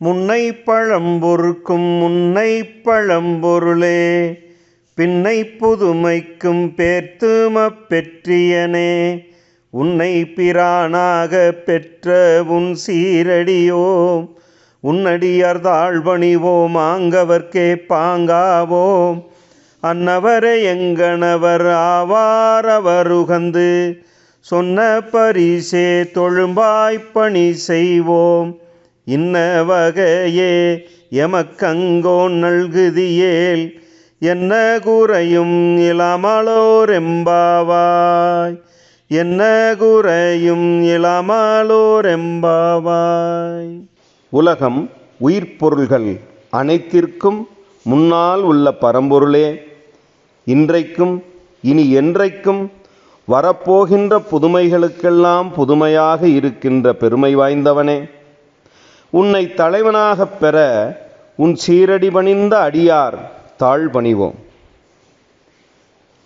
முன்னை பழம்பொருக்கும் முன்னை பழம்பொருளே பின்னை புதுமைக்கும் பேர்த்தும பெற்றியனே உன்னை பிரானாக பெற்ற உன் சீரடியோம் உன்னடியார் தாழ்வணிவோம் ஆங்கவர்க்கே பாங்காவோம் அன்னவரை எங்கணவர் ஆவாரவருகந்து சொன்ன பரிசே தொழும்பாய்ப்பணி செய்வோம். இன்ன வகையே எமக்கங்கோன் நல்குதியேல். என்ன குறையும் இளமலோரெம்பாவாய். என்ன குறையும் இளமலோரெம்பாவாய். உலகம் உயிர்ப்பொருள்கள் அனைத்திற்கும் முன்னால் உள்ள பரம்பொருளே. இன்றைக்கும் இனி என்றைக்கும் வரப்போகின்ற புதுமைகளுக்கெல்லாம் புதுமையாக இருக்கின்ற பெருமை வாய்ந்தவனே. உன்னை தலைவனாகப் பெற உன் சீரடி பணிந்த அடியார் தாழ்பணிவோம்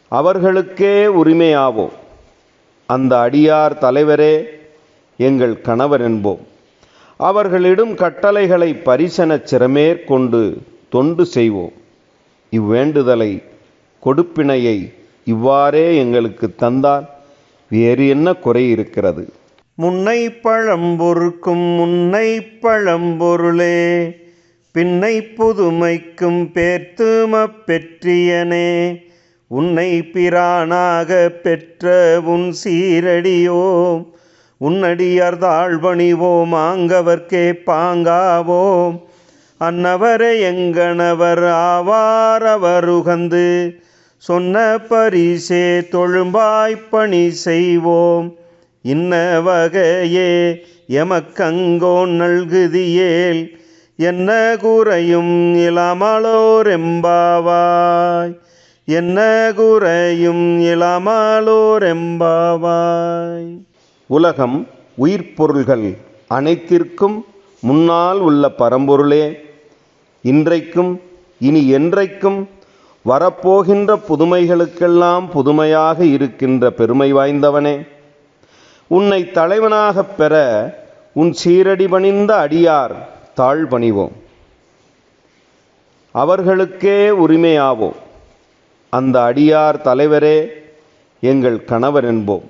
அவர்களுக்கே உரிமையாவோம். அந்த அடியார் தலைவரே எங்கள் கணவர் என்போம். அவர்களிடும் கட்டளைகளை பரிசன சிறமேற்கொண்டு தொண்டு செய்வோம். இவ்வேண்டுதலை கொடுப்பினையை இவ்வாறே எங்களுக்கு தந்தால் வேறு என்ன குறை இருக்கிறது? முன்னை பழம்பொருக்கும் முன்னை பழம்பொருளே பின்னை புதுமைக்கும் பேர்த்துமப் பெற்றியனே உன்னை பிரானாக பெற்ற உன் சீரடியோம் உன்னடியார் தாழ்வணிவோம் ஆங்கவர்க்கே பாங்காவோம் அன்னவரை எங்கணவர் ஆவாரவருகந்து சொன்ன பரிசே தொழும்பாய்ப்பணி செய்வோம். இன்ன வகையே எமக்கங்கோன் நல்குதியேல். என்ன குறையும் இளமலோரெம்பாவாய். என்ன குறையும் இளமலோரெம்பாவாய். உலகம் உயிர்ப்பொருள்கள் அனைத்திற்கும் முன்னால் உள்ள பரம்பொருளே. இன்றைக்கும் இனி என்றைக்கும் வரப்போகின்ற புதுமைகளுக்கெல்லாம் புதுமையாக இருக்கின்ற பெருமை வாய்ந்தவனே. உன்னை தலைவனாகப் பெற உன் சீரடி பணிந்த அடியார் தாழ்பணிவோம் அவர்களுக்கே உரிமையாவோம். அந்த அடியார் தலைவரே எங்கள் கணவர் என்போம்.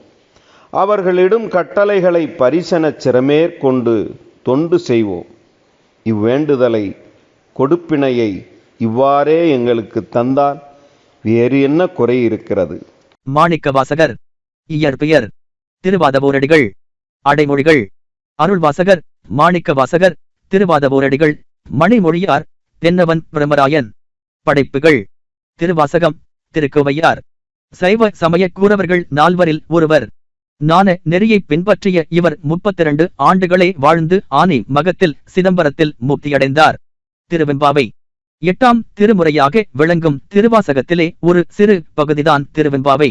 அவர்களிடும் கட்டளைகளை பரிசன சிறமேற்கொண்டு தொண்டு செய்வோம். இவ்வேண்டுதலை கொடுப்பினையை இவ்வாறே எங்களுக்கு தந்தால் வேறு என்ன குறை இருக்கிறது? மாணிக்கவாசகர் இயற்பெயர் திருவாதவோரடிகள் அடைமொழிகள் அருள்வாசகர் மாணிக்கவாசகர் திருவாதவோரடிகள் மணிமொழியார் தென்னவன் பிரமராயன் படைப்புகள் திருவாசகம் திருக்கோவையார் சைவ சமய கூறவர்கள் நால்வரில் ஒருவர் நான நெறியை பின்பற்றிய இவர் முப்பத்திரண்டு ஆண்டுகளே வாழ்ந்து ஆனி மகத்தில் சிதம்பரத்தில் முக்தியடைந்தார். திருவெம்பாவை எட்டாம் திருமுறையாக விளங்கும் திருவாசகத்திலே ஒரு சிறு பகுதிதான் திருவெம்பாவை.